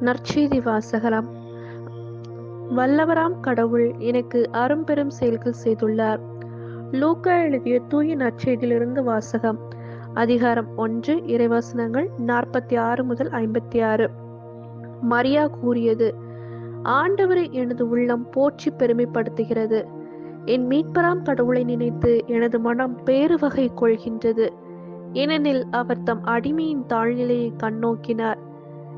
நற்செய்தி வாசகரம் வல்லவராம் கடவுள் எனக்கு அரும்பெரும் செயல்கள் செய்துள்ளார். லூக்கா எழுதிய தூய நற்செய்தியிலிருந்து வாசகம். அதிகாரம் ஒன்று இறைவசனங்கள் நாற்பத்தி ஆறு முதல் ஐம்பத்தி ஆறு. மரியா கூறியது ஆண்டவரை எனது உள்ளம் போற்றி பெருமைப்படுத்துகிறது. என் மீட்பராம் கடவுளை நினைத்து எனது மனம் பேறு வகை கொள்கின்றது. ஏனெனில் அவர் தம் அடிமையின் தாழ்நிலையை கண்ணோக்கினார்.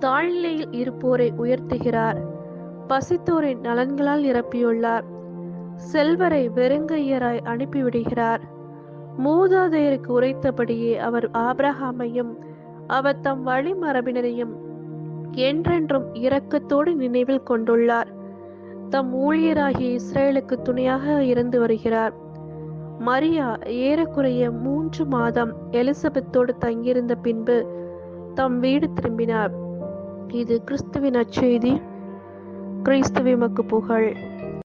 தாழ்நிலையில் இருப்போரை உயர்த்துகிறார். பசித்தோரை நலன்களால் நிரப்பியுள்ளார். செல்வரை வெறுங்கையராய் அனுப்பிவிடுகிறார். மூதாதையருக்கு உரைத்தபடியே அவர் ஆபிரகாமையும் அவர் தம் வழிமரபினரையும் என்றென்றும் இரக்கத்தோடு நினைவில் கொண்டுள்ளார். தம் ஊழியராகிய இஸ்ரேலுக்கு துணையாக இருந்து வருகிறார். மரியா ஏறக்குறைய மூன்று மாதம் எலிசபெத்தோடு தங்கியிருந்த பின்பு தம் வீடு திரும்பினார். இது கிறிஸ்துவின் அச்செய்தி. கிறிஸ்துவிமக்கு புகழ்.